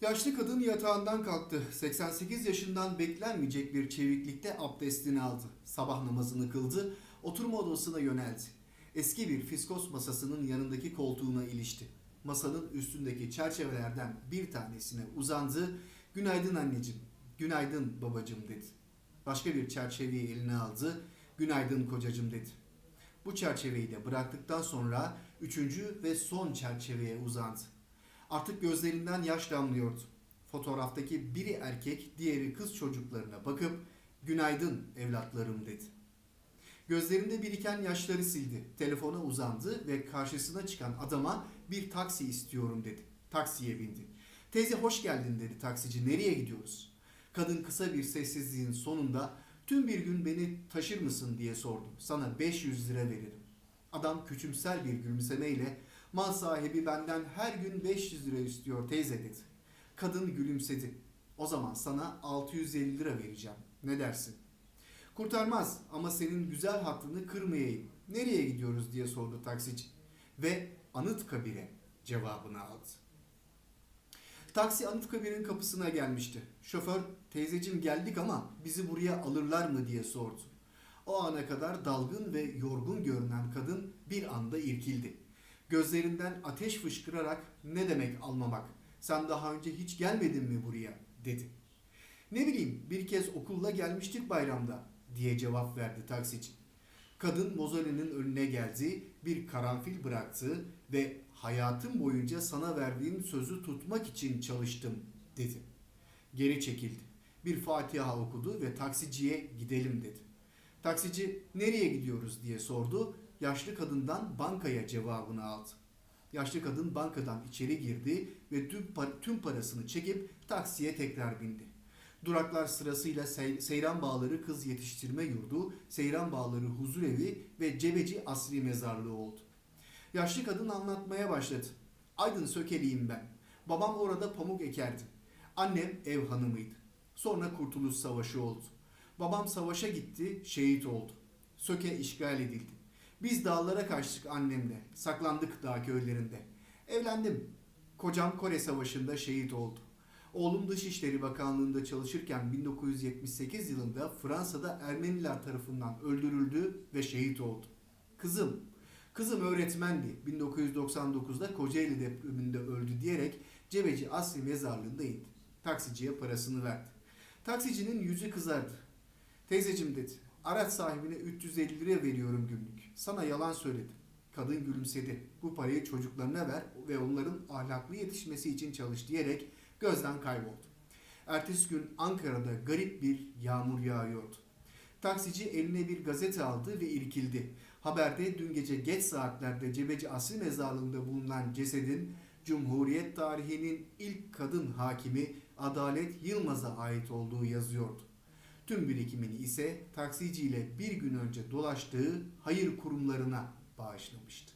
Yaşlı kadın yatağından kalktı. 88 yaşından beklenmeyecek bir çeviklikte abdestini aldı. Sabah namazını kıldı, oturma odasına yöneldi. Eski bir fiskos masasının yanındaki koltuğuna ilişti. Masanın üstündeki çerçevelerden bir tanesine uzandı. Günaydın anneciğim, günaydın babacığım dedi. Başka bir çerçeveyi eline aldı. Günaydın kocacığım dedi. Bu çerçeveyi de bıraktıktan sonra üçüncü ve son çerçeveye uzandı. Artık gözlerinden yaş damlıyordu. Fotoğraftaki biri erkek, diğeri kız çocuklarına bakıp "Günaydın evlatlarım." dedi. Gözlerinde biriken yaşları sildi. Telefona uzandı ve karşısına çıkan adama bir taksi istiyorum dedi. Taksiye bindi. Teyze hoş geldin dedi taksici. Nereye gidiyoruz? Kadın kısa bir sessizliğin sonunda tüm bir gün beni taşır mısın diye sordu. Sana 500 lira veririm. Adam küçümsel bir gülümsemeyle mal sahibi benden her gün 500 lira istiyor teyze dedi. Kadın gülümsedi. O zaman sana 650 lira vereceğim. Ne dersin? Kurtarmaz ama senin güzel hattını kırmayayım. Nereye gidiyoruz diye sordu taksici. Ve Anıtkabir'e cevabını aldı. Taksi Anıtkabir'in kapısına gelmişti. Şoför teyzecim geldik ama bizi buraya alırlar mı diye sordu. O ana kadar dalgın ve yorgun görünen kadın bir anda irkildi. Gözlerinden ateş fışkırarak ne demek almamak? Sen daha önce hiç gelmedin mi buraya? dedi. Ne bileyim bir kez okulla gelmiştik bayramda diye cevap verdi taksici. Kadın mozolenin önüne geldi, bir karanfil bıraktı ve hayatım boyunca sana verdiğim sözü tutmak için çalıştım dedi. Geri çekildi. Bir Fatiha okudu ve taksiciye gidelim dedi. Taksici nereye gidiyoruz diye sordu. Yaşlı kadından bankaya cevabını aldı. Yaşlı kadın bankadan içeri girdi ve tüm, tüm parasını çekip taksiye tekrar bindi. Duraklar sırasıyla Sey- Seyran Bağları Kız Yetiştirme Yurdu, Seyran Bağları Huzur Evi ve Cebeci Asri Mezarlığı oldu. Yaşlı kadın anlatmaya başladı. Aydın Sökeliyim ben. Babam orada pamuk ekerdi. Annem ev hanımıydı. Sonra Kurtuluş Savaşı oldu. Babam savaşa gitti, şehit oldu. Söke işgal edildi. Biz dağlara kaçtık annemle. Saklandık dağ köylerinde. Evlendim. Kocam Kore Savaşı'nda şehit oldu. Oğlum Dışişleri Bakanlığı'nda çalışırken 1978 yılında Fransa'da Ermeniler tarafından öldürüldü ve şehit oldu. Kızım, kızım öğretmendi. 1999'da Kocaeli depreminde öldü diyerek Cebeci Asri Mezarlığı'nda indi. Taksiciye parasını verdi. Taksicinin yüzü kızardı. Teyzecim dedi. Araç sahibine 350 lira veriyorum günlük. Sana yalan söyledim. Kadın gülümsedi. Bu parayı çocuklarına ver ve onların ahlaklı yetişmesi için çalış diyerek gözden kayboldu. Ertesi gün Ankara'da garip bir yağmur yağıyordu. Taksici eline bir gazete aldı ve irkildi. Haberde dün gece geç saatlerde Cebeci Asri Mezarlığı'nda bulunan cesedin Cumhuriyet tarihinin ilk kadın hakimi Adalet Yılmaz'a ait olduğu yazıyordu. Tüm birikimini ise taksiciyle bir gün önce dolaştığı hayır kurumlarına bağışlamıştı.